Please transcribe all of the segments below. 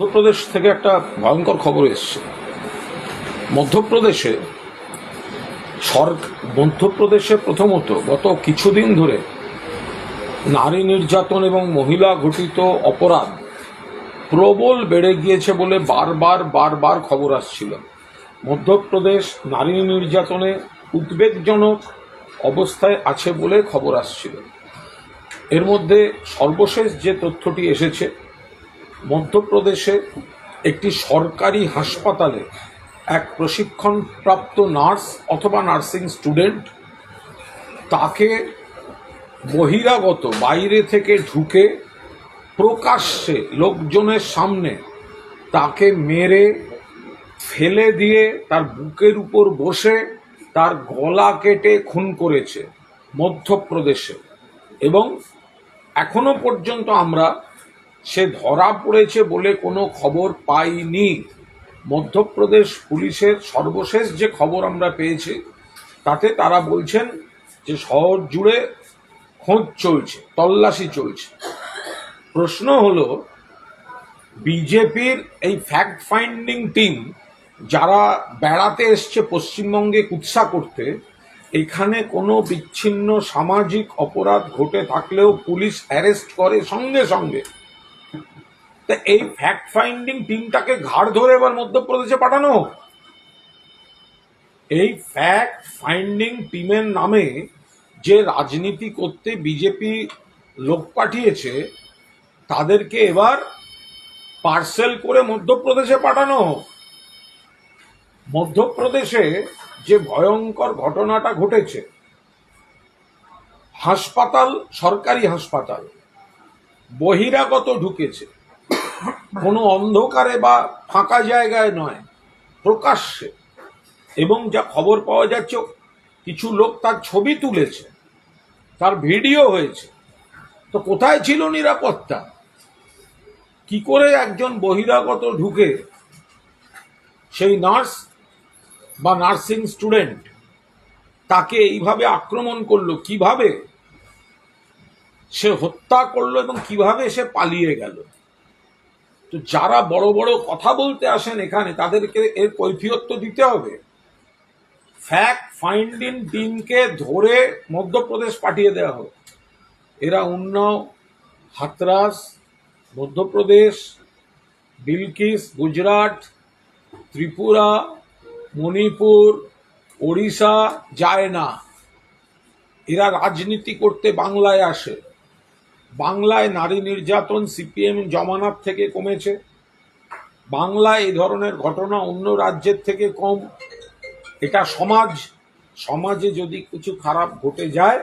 মধ্যপ্রদেশ থেকে একটা ভয়ঙ্কর খবর এসছে। মধ্যপ্রদেশে সরক মধ্যপ্রদেশে প্রথমত গত কিছুদিন ধরে নারী নির্যাতন এবং মহিলা ঘটিত অপরাধ প্রবল বেড়ে গিয়েছে বলে বারবার বারবার খবর আসছিল। মধ্যপ্রদেশ নারী নির্যাতনে উদ্বেগজনক অবস্থায় আছে বলে খবর আসছিল। এর মধ্যে সর্বশেষ যে তথ্যটি এসেছে মধ্যপ্রদেশে একটি সরকারি হাসপাতালে এক প্রশিক্ষণপ্রাপ্ত নার্স অথবা নার্সিং স্টুডেন্ট তাকে বহিরাগত বাইরে থেকে ঢুকে প্রকাশ্যে লোকজনের সামনে তাকে মেরে, ফেলে দিয়ে তার বুকের উপর বসে তার গলা কেটে খুন করেছে মধ্যপ্রদেশে। এবং এখনও পর্যন্ত আমরা সে ধরা পড়েছে বলে কোনো খবর পাইনি। মধ্যপ্রদেশ পুলিশের সর্বশেষ যে খবর আমরা পেয়েছি, তাতে তারা বলছেন যে শহর জুড়ে খোঁজ চলছে, তল্লাশি চলছে। প্রশ্ন হলো, বিজেপির এই ফ্যাক্ট ফাইন্ডিং টিম যারা বেড়াতে এসছে পশ্চিমবঙ্গে কুৎসা করতে, এখানে কোনো বিচ্ছিন্ন সামাজিক অপরাধ ঘটে থাকলেও পুলিশ অ্যারেস্ট করে সঙ্গে সঙ্গে। তা এই ফ্যাক্ট ফাইন্ডিং টিমটাকে ঘাড় ধরে এবার মধ্যপ্রদেশে পাঠানো। এই ফ্যাক্ট ফাইন্ডিং টিমের নামে যে রাজনীতি করতে বিজেপি লোক পাঠিয়েছে, তাদেরকে এবার পার্সেল করে মধ্যপ্রদেশে পাঠানো। মধ্যপ্রদেশে যে ভয়ঙ্কর ঘটনাটা ঘটেছে, হাসপাতাল, সরকারি হাসপাতাল বহিরাগত ঢুকেছে। কোনো অন্ধকারে বা ফাঁকা জায়গায় নয়, প্রকাশ্যে। এবং যা খবর পাওয়া যাচ্ছে, কিছু লোক তার ছবি তুলেছে, তার ভিডিও হয়েছে। তো কোথায় ছিল নিরাপত্তা? কি করে একজন বহিরাগত ঢুকে? সেই নার্স বা নার্সিং স্টুডেন্ট তাকে এইভাবে আক্রমণ করল কীভাবে? সে হত্যা করল এবং কীভাবে সে পালিয়ে গেল। তো যারা বড় বড় কথা বলতে আসেন এখানে, তাদেরকে এর কৈফিয়ত তো দিতে হবে। ফ্যাক্ট ফাইন্ডিং টিমকে ধরে মধ্যপ্রদেশ পাঠিয়ে দেওয়া হোক। এরা উন্নাও, হাতরাস, মধ্যপ্রদেশ, বিলকিস, গুজরাট, ত্রিপুরা, মণিপুর, ওড়িশা, যায় না। এরা রাজনীতি করতে বাংলায় আসে। বাংলায় নারী নির্যাতন সিপিএম জমানাত থেকে কমেছে। বাংলায় এই ধরনের ঘটনা অন্য রাজ্যের থেকে কম। এটা সমাজ, সমাজে যদি কিছু খারাপ ঘটে যায়,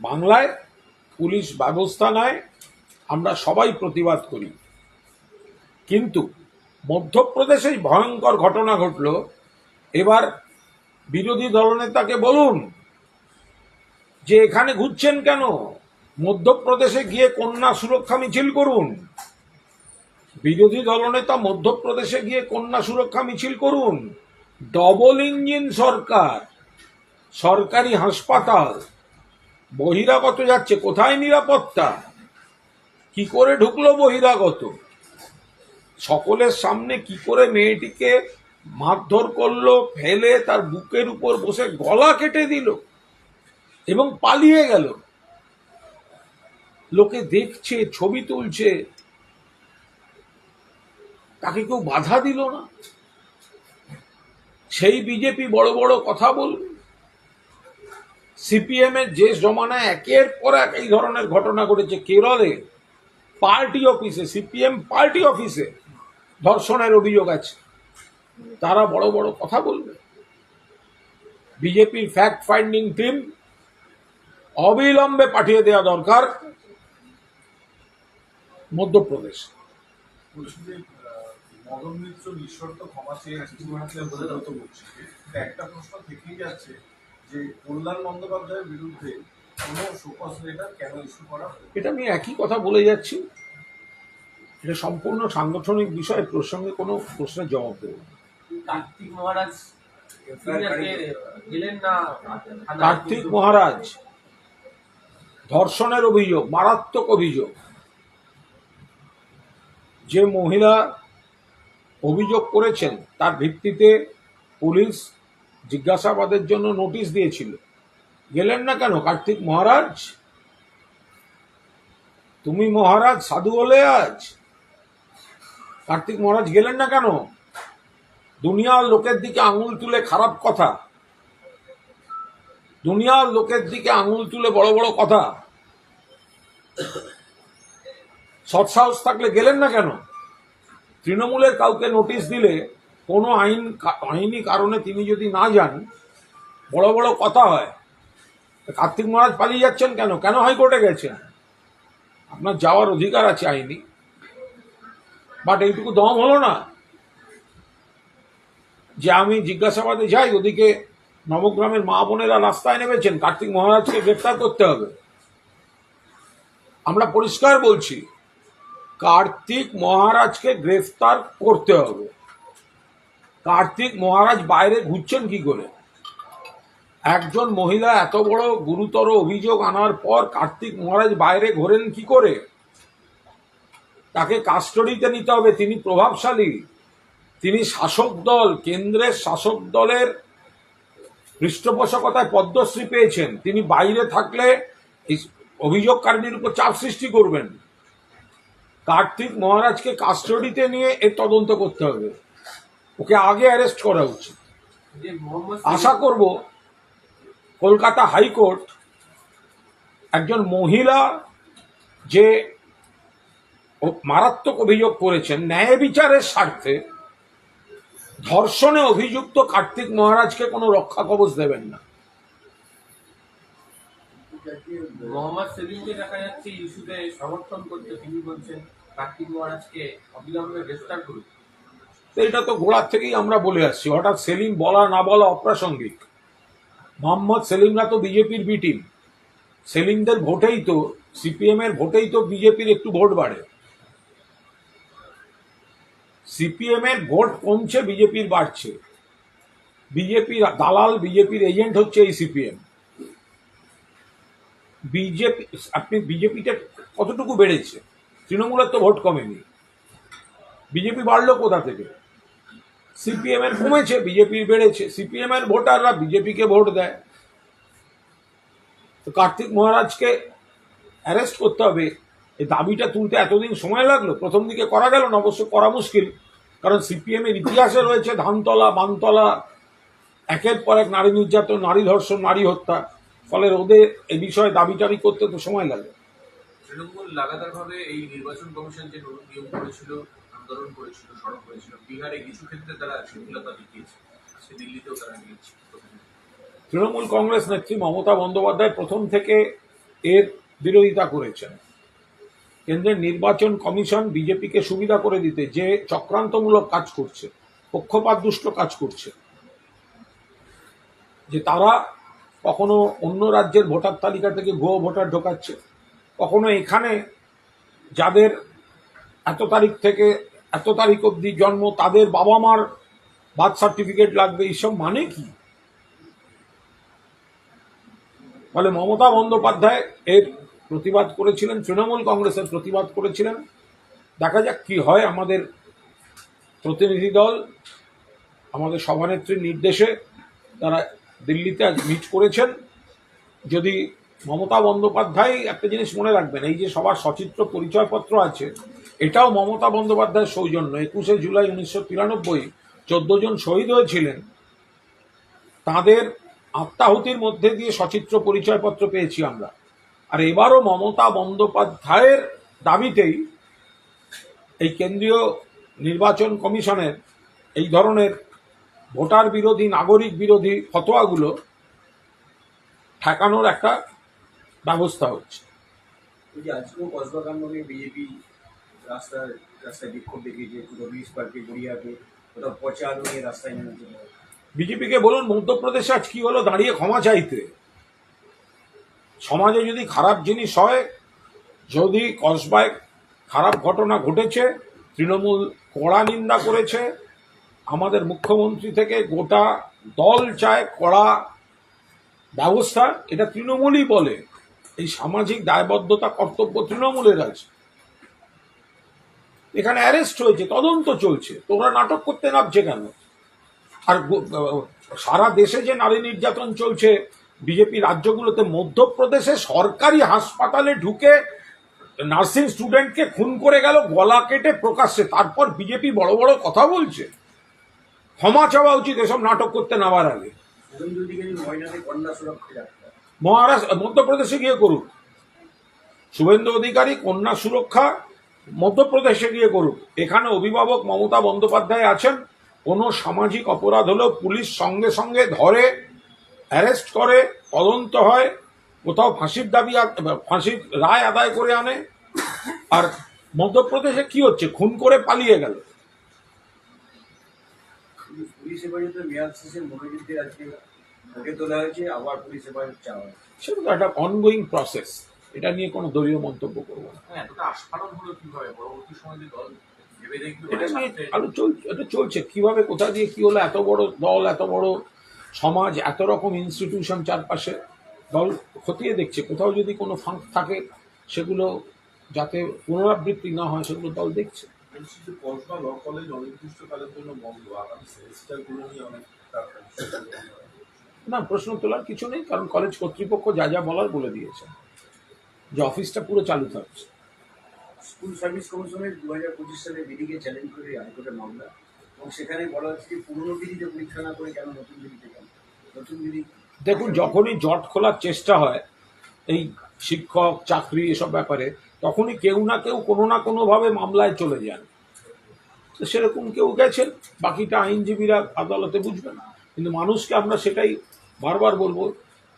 বাংলায় পুলিশ ব্যবস্থা নেয়, আমরা সবাই প্রতিবাদ করি। কিন্তু মধ্যপ্রদেশে ভয়ঙ্কর ঘটনা ঘটল। এবার বিরোধী দলনেতাকে বলুন, যে এখানে ঘুরছেন কেন? মধ্যপ্রদেশে গিয়ে কন্যা সুরক্ষা মিছিল করুন। বিরোধী দলনেতা মধ্যপ্রদেশে গিয়ে কন্যা সুরক্ষা মিছিল করুন। ডবল ইঞ্জিন সরকার, সরকারি হাসপাতাল। বহিরাগত যাচ্ছে, কোথায় নিরাপত্তা? কি করে ঢুকলো বহিরাগত? সকলের সামনে কি করে মেয়েটিকে মারধর করল, ফেলে, তার বুকের উপর বসে গলা কেটে দিল, এবং পালিয়ে গেল? লোকে দেখছে, ছবি তুলছে। তাকে কেউ বাধা দিল না। সেই বিজেপি বড় বড় কথা বলবে সিপিএম এর যে জমানায় একের পর এক এই ধরনের ঘটনা ঘটেছে। কেরলে পার্টি অফিসে, সিপিএম পার্টি অফিসে ধর্ষণের অভিযোগ আছে। তারা বড় বড় কথা বলবে। বিজেপির ফ্যাক্ট ফাইন্ডিং টিম অবিলম্বে পাঠিয়ে দেওয়া দরকার। মধ্যপ্রদেশ। বলছি যে আহ, মদন মিত্র ঈশ্বর তো ক্ষমা চেয়ে মুখ্যমন্ত্রী ব্রত করছে কিন্তু একটা প্রশ্ন থেকেই যাচ্ছে যে কল্যাণ বন্দ্যোপাধ্যায়ের বিরুদ্ধে কোনো শোকস লেটার কেন ইস্যু করা এটা আমি একই কথা বলে যাচ্ছি। এটা সম্পূর্ণ সাংগঠনিক বিষয় প্রসঙ্গে কোনো প্রশ্নের জবাব দেব কার্তিক মহারাজ কার্তিক মহারাজ ধর্ষণের অভিযোগ মারাত্মক অভিযোগ। যে মহিলা অভিযোগ করেছেন, তার ভিত্তিতে পুলিশ জিজ্ঞাসাবাদের জন্য নোটিশ দিয়েছিল। গেলেন না কেন? কার্তিক মহারাজ? তুমি মহারাজ সাধু হলে আজ? কার্তিক মহারাজ, গেলেন না কেন? দুনিয়ার লোকের দিকে আঙুল তুলে খারাপ কথা। দুনিয়ার লোকের দিকে আঙুল তুলে বড় বড় কথা। সৎসাহস থাকলে গেলেন না কেন? তৃণমূলের কাউকে নোটিশ দিলে কোনো আইন আইনি কারণে তিনি যদি না যান, বড় বড় কথা হয়। কার্তিক মহারাজ পালিয়ে যাচ্ছেন কেন? কেন হাইকোর্টে গেছেন? আপনার যাওয়ার অধিকার আছে আইনি। বাট এইটুকু দম হলো না। যে আমি জিজ্ঞাসাবাদে যাই, ওদিকে নবগ্রামের মা বোনেরা রাস্তায় নেমেছেন। কার্তিক মহারাজকে গ্রেপ্তার করতে হবে। আমরা পরিষ্কার বলছি কার্তিক মহারাজকে গ্রেফতার করতে হবে। কার্তিক মহারাজ বাইরে ঘুরছেন কি করে? একজন মহিলা এত বড় গুরুতর অভিযোগ আনার পর কার্তিক মহারাজ বাইরে ঘোরেন কি করে? তাকে কাস্টডিতে নিতে হবে। তিনি প্রভাবশালী। তিনি শাসক দল। কেন্দ্রের শাসক দলের পৃষ্ঠপোষকতায় পদ্মশ্রী পেয়েছেন। তিনি বাইরে থাকলে এই অভিযোগকারিনীর উপর চাপ সৃষ্টি করবেন। কার্তিক মহারাজকে কাস্টডিতে নিয়ে এর তদন্ত করতে হবে। ওকে আগে অ্যারেস্ট করা উচিত। আশা করব কলকাতা হাইকোর্ট একজন মহিলা যে মারাত্মক অভিযোগ করেছেন, ন্যায় বিচারের স্বার্থে ধর্ষণে অভিযুক্ত কার্তিক মহারাজকে কোনো রক্ষা কবচ দেবেন না। মোহাম্মদ সেলিমকে দেখা যাচ্ছে ইস্যুতে সমর্থন করতে তিনি বলছেন। এটা তো গোড়ার থেকেই আমরা বলে আসছি। হঠাৎ সেলিম বলা না বলা অপ্রাসঙ্গিক। মোহাম্মদ সেলিমরা তো বিজেপির বি টিম সেলিমদের ভোটেই তো সিপিএম এর ভোটেই তো বিজেপির একটু ভোট বাড়ে। সিপিএম এর ভোট কমছে, বিজেপির বাড়ছে। বিজেপির দালাল, বিজেপির এজেন্ট হচ্ছে এই সিপিএম। বিজেপি, আপনি বিজেপিটা কতটুকু বেড়েছে? তৃণমূলের তো ভোট কমেনি। বিজেপি বাড়লো কোথা থেকে? সিপিএম এর কমেছে বিজেপি বেড়েছে। সিপিএম এর ভোটাররা বিজেপিকে ভোট দেয়। তো কার্তিক মহারাজকে অ্যারেস্ট করতে হবে। এই দাবিটা তুলতে এতদিন সময় লাগল। প্রথম দিকে করা গেল না, অবশ্য করা মুশকিল। কারণ সিপিএম এর ইতিহাসে রয়েছে ধানতলা, বানতলা, একের পর এক নারী নির্যাতন, নারী ধর্ষণ, নারী হত্যা। ফলে ওদের এ বিষয়ে দাবি টাবি করতে তো সময় লাগে। তৃণমূল লাগাতারভাবে এই নির্বাচন কমিশন যে নতুন নিয়ম করেছিল, আন্দোলন করেছিল, সড়ক করেছিল, বিহারে কিছু ক্ষেত্রে তারা শিথিলতা দেখিয়েছে। আজকে দিল্লিতেও তারা গিয়েছে। তৃণমূল কংগ্রেস নেত্রী মমতা বন্দ্যোপাধ্যায় প্রথম থেকে এর বিরোধিতা করেছেন। কেন্দ্রের নির্বাচন কমিশন বিজেপিকে সুবিধা করে দিতে যে চক্রান্তমূলক কাজ করছে, পক্ষপাত দুষ্ট কাজ করছে, যে তারা কখনো অন্য রাজ্যের ভোটার তালিকা থেকে ভুয়ো ভোটার ঢোকাচ্ছে। কখনো এখানে যাদের এত তারিখ থেকে, এত তারিখ অবধি জন্ম, তাদের বাবা মার বার্থ সার্টিফিকেট লাগবে এইসব মানে কি? ফলে মমতা বন্দ্যোপাধ্যায় এর প্রতিবাদ করেছিলেন, তৃণমূল কংগ্রেসের প্রতিবাদ করেছিলেন। দেখা যাক কি হয় আমাদের প্রতিনিধি দল, আমাদের সভানেত্রীর নির্দেশে তারা দিল্লিতে আজ মিট করেছেন। যদি মমতা বন্দ্যোপাধ্যায় একটা জিনিস মনে রাখবেন, এই যে সবার সচিত্র পরিচয়পত্র আছে, এটাও মমতা বন্দ্যোপাধ্যায়ের সৌজন্য। একুশে জুলাই উনিশশো তিরানব্বই চোদ্দ জন শহীদ হয়েছিলেন। তাদের আত্মাহুতির মধ্যে দিয়ে সচিত্র পরিচয়পত্র পেয়েছি আমরা। আর এবারও মমতা বন্দ্যোপাধ্যায়ের দাবিতেই এই কেন্দ্রীয় নির্বাচন কমিশনের এই ধরনের ভোটার বিরোধী নাগরিক বিরোধী ফতোয়াগুলো ঠেকানোর একটা ব্যবস্থা হচ্ছে। এই যে আজকেও কসবা বিজেপি রাস্তায় রাস্তায় বিক্ষোভ দেখিয়েছে পুরো ব্রিজ পার্কে গড়িয়াতে কোথাও পচা আলু নিয়ে রাস্তায় নেমেছে। বিজেপিকে বলুন মধ্যপ্রদেশে আজ কি হলো? দাঁড়িয়ে ক্ষমা চাইতে। সমাজে যদি খারাপ জিনিস হয় যদি কসবায় খারাপ ঘটনা ঘটেছে তৃণমূল কড়া নিন্দা করেছে আমাদের মুখ্যমন্ত্রী থেকে গোটা দল চায় কড়া ব্যবস্থা এটা তৃণমূলই বলে। এই সামাজিক দায়বদ্ধতা কর্তব্য তৃণমূলের আছে। এখানে অ্যারেস্ট হয়েছে, তদন্ত চলছে। তোমরা নাটক করতে নামছে কেন? আর সারা দেশে যে নারী নির্যাতন চলছে, বিজেপি রাজ্যগুলোতে মধ্যপ্রদেশে সরকারি হাসপাতালে ঢুকে নার্সিং স্টুডেন্টকে খুন করে গেল, গলা কেটে প্রকাশ্যে, তারপর বিজেপি বড় বড় কথা বলছে। ক্ষমা চাওয়া উচিত এসব নাটক করতে নামার আগে। মহারাষ্ট্র মধ্যপ্রদেশে গিয়ে করুক। শুভেন্দু অধিকারী, কন্যা সুরক্ষা, মধ্যপ্রদেশে গিয়ে করুক। এখানে অভিভাবক মমতা বন্দ্যোপাধ্যায় আছেন। কোনো সামাজিক অপরাধ হলেও পুলিশ সঙ্গে সঙ্গে ধরে, অ্যারেস্ট করে, তদন্ত হয়, কোথাও ফাঁসির দাবি ফাঁসির রায় আদায় করে আনে। আর মধ্যপ্রদেশে কি হচ্ছে? খুন করে পালিয়ে গেল। পুলিশ মেয়াদ শেষে আজকে ভোটে তোলা হয়েছে আবার পুলিশ হেফাজত চাওয়া হয়েছে। সেটা একটা অনগোয়িং প্রসেস এটা নিয়ে কোনো দলীয় মন্তব্য করব না। হ্যাঁ এতটা আস্ফালন হলো কীভাবে? পরবর্তী সময় যে দল এটা নিয়ে আলো চলছে এটা চলছে। কীভাবে কোথা দিয়ে কি হলো এত বড় দল এত বড় সমাজ এত রকম ইনস্টিটিউশন চারপাশে দল খতিয়ে দেখছে। কোথাও যদি কোনো ফাঁক থাকে সেগুলো যাতে পুনরাবৃত্তি না হয় সেগুলো দল দেখছে। ল কলেজ অনির্দিষ্টকালের জন্য বন্ধ। আগামী সেমিস্টারগুলো নিয়ে অনেক না প্রশ্ন তোলার কিছু নেই কারণ কলেজ কর্তৃপক্ষ যা যা বলার বলে দিয়েছে। যে অফিসটা পুরো চালু থাকছে। স্কুল সার্ভিস কমিশনের দু হাজার পঁচিশ সালে বিধিকে চ্যালেঞ্জ করে হাইকোর্টের মামলা এবং সেখানে বলা হচ্ছে পুরনো বিধিতে পরীক্ষা না করে কেন নতুন বিধিতে কেন? নতুন বিধি দেখুন যখনই জট খোলার চেষ্টা হয় এই শিক্ষক চাকরি এসব ব্যাপারে তখনই কেউ না কেউ কোনো না কোনোভাবে মামলায় চলে যান। তো সেরকম কেউ গেছেন বাকিটা আইনজীবীরা আদালতে বুঝবেন কিন্তু মানুষকে আমরা সেটাই বারবার বলব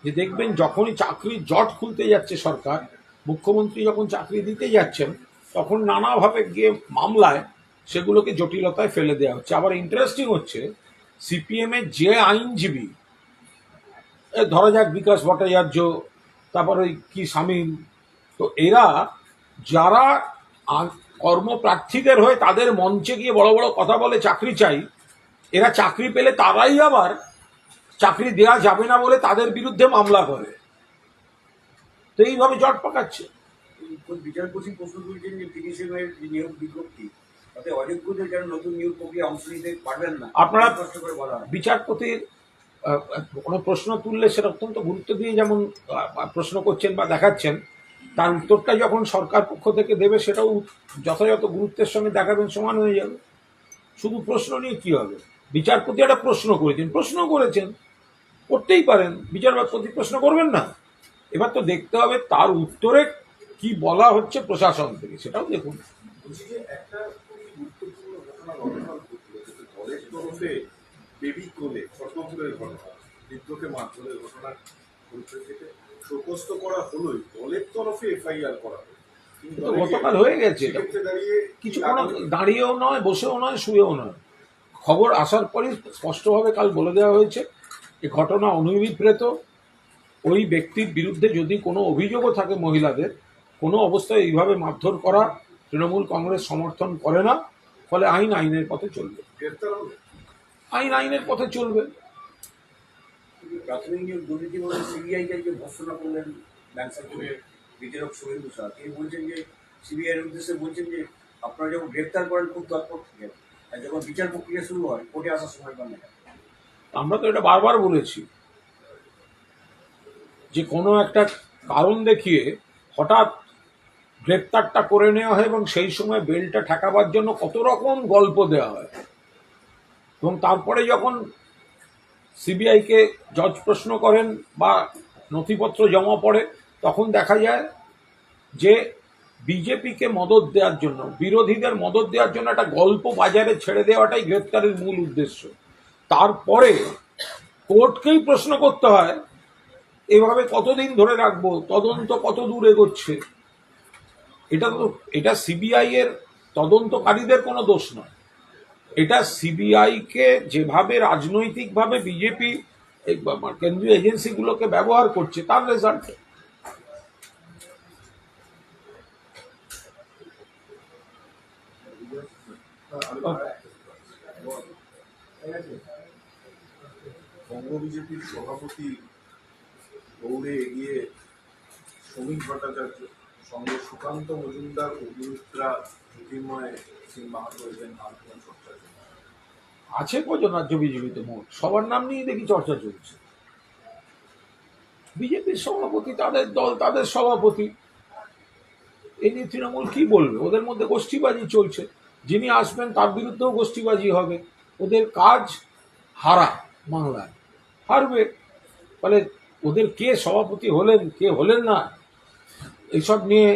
যে দেখবেন যখনই চাকরির জট খুলতে যাচ্ছে সরকার, মুখ্যমন্ত্রী যখন চাকরি দিতে যাচ্ছেন, তখন নানাভাবে গিয়ে মামলায় সেগুলোকে জটিলতায় ফেলে দেওয়া হচ্ছে। আবার ইন্টারেস্টিং হচ্ছে সিপিএমের যে আইনজীবী ধরা যাক বিকাশ ভট্টাচার্য, তারপর ওই কি স্বামীন তো এরা যারা কর্মপ্রার্থীদের হয়ে তাদের মঞ্চে গিয়ে বড় বড় কথা বলে চাকরি চাই, এরা চাকরি পেলে তারাই আবার চাকরি দেওয়া যাবে না বলে তাদের বিরুদ্ধে মামলা করে। তো এইভাবে জট পাকাচ্ছে। বিচারপতি প্রশ্ন করেছেন যে তিরিশে নিয়োগ বিজ্ঞপ্তি তাতে অযোগ্যদের যেন নতুন নিয়োগ প্রক্রিয়া অংশ নিতে পারবেন না আপনারা- স্পষ্ট করে বলা বিচারপতির কোনো প্রশ্ন তুললে সেটা অত্যন্ত গুরুত্ব দিয়ে যেমন প্রশ্ন করছেন বা দেখাচ্ছেন তার উত্তরটা যখন সরকার পক্ষ থেকে দেবে সেটাও যথাযথ গুরুত্বের সঙ্গে দেখাবেন সমান হয়ে যাবে। শুধু প্রশ্ন নিয়ে কি হবে? বিচারপতি একটা প্রশ্ন করেছেন প্রশ্ন করেছেন করতেই পারেন। বিচারপতি প্রশ্ন করবেন না। এবার তো দেখতে হবে তার উত্তরে কি বলা হচ্ছে প্রশাসন থেকে। সেটাও দেখুন। বেবি কোলে ঘটনা বৃদ্ধকে মারধরের ঘটনার পরিপ্রেক্ষিতে করা হলোই দলের তরফে এফআইআর গতকাল হয়ে গেছে। কিছু কোনো দাঁড়িয়েও নয় বসেও নয় শুয়েও নয়। খবর আসার পরই স্পষ্টভাবে কাল বলে দেওয়া হয়েছে। এই ঘটনা অনভিপ্রেত ওই ব্যক্তির বিরুদ্ধে যদি কোনো অভিযোগও থাকে মহিলাদের কোনো অবস্থায় এইভাবে মারধর করা তৃণমূল কংগ্রেস সমর্থন করে না ফলে আইন আইনের পথে চলবে। আইন আইনের পথে চলবে। প্রাথমিক সিবিআই ভর্সনা করলেন বিচারক শুভেন্দু শাহ তিনি বলছেন যে সিবিআই এর উদ্দেশ্যে বলছেন যে আপনারা যখন গ্রেপ্তার করেন খুব তৎপর থাকেন। আর যখন বিচার প্রক্রিয়া শুরু হয় কোর্টে আসার সময় পান না আমরা তো এটা বারবার বলেছি যে কোনো একটা কারণ দেখিয়ে হঠাৎ গ্রেপ্তারটা করে নেওয়া হয় এবং সেই সময় বেলটা ঠেকাবার জন্য কত রকম গল্প দেওয়া হয়। এবং তারপরে যখন সিবিআইকে জজ প্রশ্ন করেন বা নথিপত্র জমা পড়ে, তখন দেখা যায় যে বিজেপিকে মদত দেওয়ার জন্য, বিরোধীদের মদত দেওয়ার জন্য একটা গল্প বাজারে ছেড়ে দেওয়াটাই গ্রেপ্তারের মূল উদ্দেশ্য। তারপরে কোর্টকেই প্রশ্ন করতে হয়, এভাবে কতদিন ধরে রাখব, তদন্ত কত দূর এগোচ্ছে? এটা তো, এটা সিবিআই এর তদন্তকারীদের কোনো দোষ নয়। এটা সিবিআই কে যেভাবে রাজনৈতিকভাবে বিজেপি কেন্দ্রীয় এজেন্সিগুলোকে ব্যবহার করছে, তার রেজাল্ট বঙ্গ বিজেপির সভাপতি দৌড়ে এগিয়ে শ্রমিক ভট্টাচার্য, সঙ্গে সুকান্ত মজুমদার অগ্নিমিত্রা জ্যোতির্ময় সিং মাহাতো আন্দোলন চর্চার জন্য আছে কজন রাজ্য বিজেপিতে মোট সবার নাম নিয়ে দেখি চর্চা চলছে। বিজেপির সভাপতি তাদের দল, তাদের সভাপতি। এই নিয়ে তৃণমূল কি বলবে? ওদের মধ্যে গোষ্ঠীবাজি চলছে। যিনি আসবেন তার বিরুদ্ধেও গোষ্ঠীবাজি হবে। ওদের কাজ হারা বাংলায়। হারবে ফলে ওদের কে সভাপতি হলেন? কে হলেন না? এইসব নিয়ে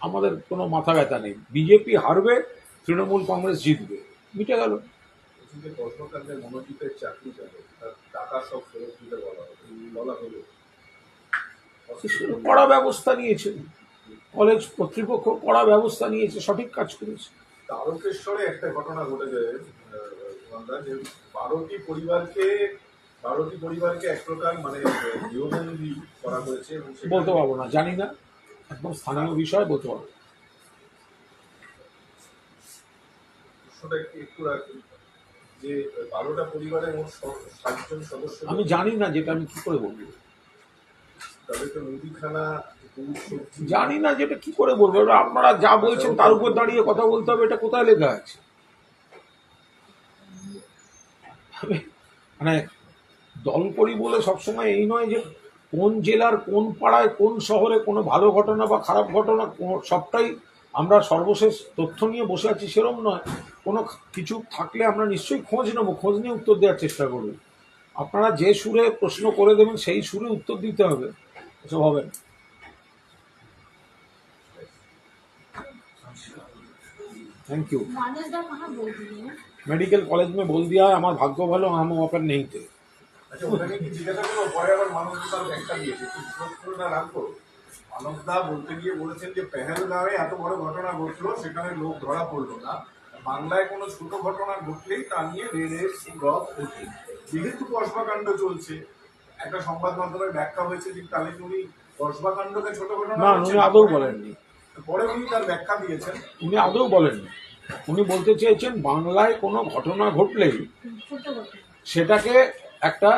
আমাদের কোনো মাথা ব্যথা নেই। বিজেপি হারবে তৃণমূল কংগ্রেস জিতবে। মিটে গেল। কড়া ব্যবস্থা নিয়েছে। কলেজ কর্তৃপক্ষ কড়া ব্যবস্থা নিয়েছে সঠিক কাজ করেছে। তারকেশ্বরে একটা ঘটনা ঘটেছে যে বারোটি পরিবারকে পরিবারকে এক প্রকার মানে গৃহবন্দী করা হয়েছে বলতে পারব না জানি না। একদম স্থানীয় বিষয় বলতে পারব একটু রাখি যে বারোটা পরিবারের মোট সাতজন সদস্য আমি জানি না যেটা আমি কি করে বলব? মুদিখানা জানি না যেটা কি করে বলব? আপনারা যা বলছেন তার উপর দাঁড়িয়ে কথা বলতে হবে এটা কোথায় লেখা আছে? মানে দল করি বলে সবসময় এই নয় যে কোন জেলার কোন পাড়ায় কোন শহরে কোনো ভালো ঘটনা বা খারাপ ঘটনা কোনো- সবটাই আমরা সর্বশেষ তথ্য নিয়ে বসে আছি সেরম নয় কোনো কিছু থাকলে আমরা নিশ্চয়ই খোঁজ নেবো খোঁজ নিয়ে উত্তর দেওয়ার চেষ্টা করব আপনারা যে সুরে প্রশ্ন করে দেবেন সেই সুরে উত্তর দিতে হবে এসব হবে না थैंक यू मानसदा कहाँ बोल रही है मेडिकल कॉलेज में बोल दिया है हमारा भाग्य ভালো हम वहाँ पर नहीं थे আচ্ছা ওনাকে জিজ্ঞাসা করব পরে আবার ব্যাখ্যা দিয়েছে না বলতে গিয়ে বলেছেন যে পেহেলগাঁওয়ে এত বড় ঘটনা ঘটলো সেখানে লোক ধরা পড়ল না। বাংলায় কোনো ঘটনা ঘটলেই তা নিয়ে যেহেতু চলছে একটা সংবাদ মাধ্যমে ব্যাখ্যা হয়েছে যে তুমি উনি আদৌ বলেননি। পরে উনি তার ব্যাখ্যা দিয়েছেন। উনি আদৌ বলেননি। উনি বলতে চেয়েছেন বাংলায় কোনো ঘটনা ঘটলেই সেটাকে একটা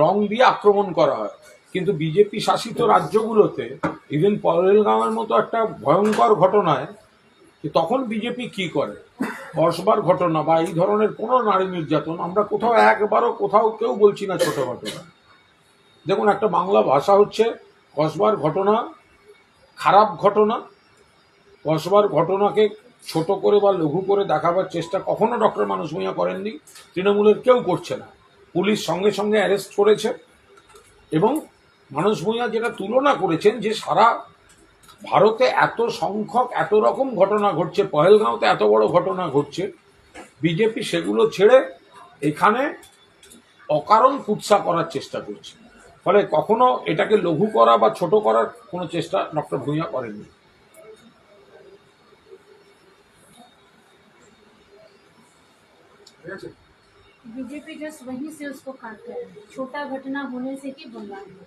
রং দিয়ে আক্রমণ করা হয়। কিন্তু বিজেপি শাসিত রাজ্যগুলোতে ইভেন পরেলগাঁওয়ের মতো একটা ভয়ঙ্কর ঘটনায় তখন বিজেপি কি করে? বসবার ঘটনা বা এই ধরনের কোনো নারী নির্যাতন আমরা কোথাও একবারও কোথাও কেউ বলছি না ছোট ঘটনা দেখুন, একটা বাংলা ভাষা হচ্ছে কসবার ঘটনা, খারাপ ঘটনা। কসবার ঘটনাকে ছোট করে বা লঘু করে দেখাবার চেষ্টা কখনো ডক্টর মানুষ ভূঁইয়া করেননি। তৃণমূলের কেউ করছে না। পুলিশ সঙ্গে সঙ্গে অ্যারেস্ট করেছে এবং মানুষ ভূঁইয়া যেটা তুলনা করেছেন যে সারা ভারতে এত সংখ্যক, এত রকম ঘটনা ঘটছে, পহেলগাঁওতে এত বড় ঘটনা ঘটছে, বিজেপি সেগুলো ছেড়ে এখানে অকারণ কুৎসা করার চেষ্টা করছে। ফলে কখনো এটাকে লঘু করা বা ছোট করার কোনো চেষ্টা ডক্টর ভূঁইয়া করেননি। बीजेपी जस्ट वहीं से उसको काट रहे हैं। छोटा घटना होने से ही बंगाल में